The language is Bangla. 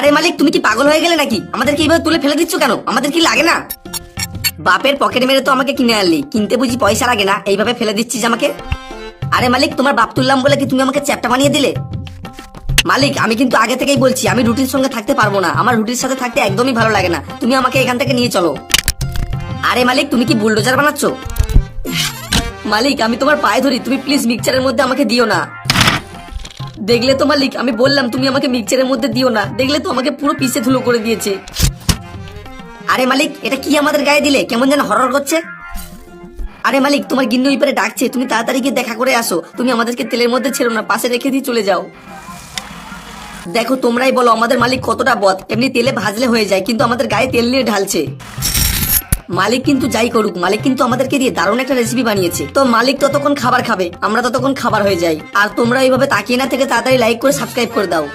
আরে মালিক, তুমি কি পাগল হয়ে গেলে নাকি? আমাদেরকে এইভাবে তুলে ফেলে দিচ্ছ কেন? আমাদের কি লাগে না? বাপের পকেট মেরে তো আমাকে কিনে আনলি। কিনতে বুঝি পয়সা লাগে না? এইভাবে ফেলে দিচ্ছিস আমাকে? আরে মালিক, তোমার বাপ তুললাম বলে কি তুমি আমাকে চ্যাপটা বানিয়ে দিলে? মালিক, আমি কিন্তু আগে থেকেই বলছি, আমি রুটির সঙ্গে থাকতে পারব না। আমার রুটির সাথে থাকতে একদমই ভালো লাগে না। তুমি আমাকে এখান থেকে নিয়ে চলো। আরে মালিক, তুমি কি বুলডোজার বানাচ্ছ? মালিক, আমি তোমার পায়ে ধরি। তুমি প্লিজ মিক্সচারের মধ্যে আমাকে দিও না। দেখলে তো মালিক আমি বললাম, তুমি আমাকে মিক্সচারের মধ্যে দিও না। দেখলে তো আমাকে পুরো পিছে ধুলো করে দিয়েছে। আরে মালিক, এটা কি আমাদের গায়ে দিলে? কেমন যেন হরর করছে। আরে মালিক, তোমার গিন্নি ওই পারে ডাকছে। তুমি তাড়াতাড়ি গিয়ে দেখা করে আসো। তুমি আমাদেরকে তেলের মধ্যে ছেড়ো না, পাশে রেখে দিয়ে চলে যাও। দেখো, তোমরাই বলো, আমাদের মালিক কতটা বদ। এমনি তেলে ভাজলে হয়ে যায়, কিন্তু আমাদের গায়ে তেল নিয়ে ঢালছে। মালিক কিন্তু যাই করুক, মালিক কিন্তু আমাদেরকে দিয়ে দারুণ একটা রেসিপি বানিয়েছে। তো মালিক ততক্ষণ খাবার খাবে, আমরা ততক্ষণ খাবার হয়ে যাই। আর তোমরা এইভাবে তাকিয়ে না থেকে তাড়াতাড়ি লাইক করে সাবস্ক্রাইব করে দাও।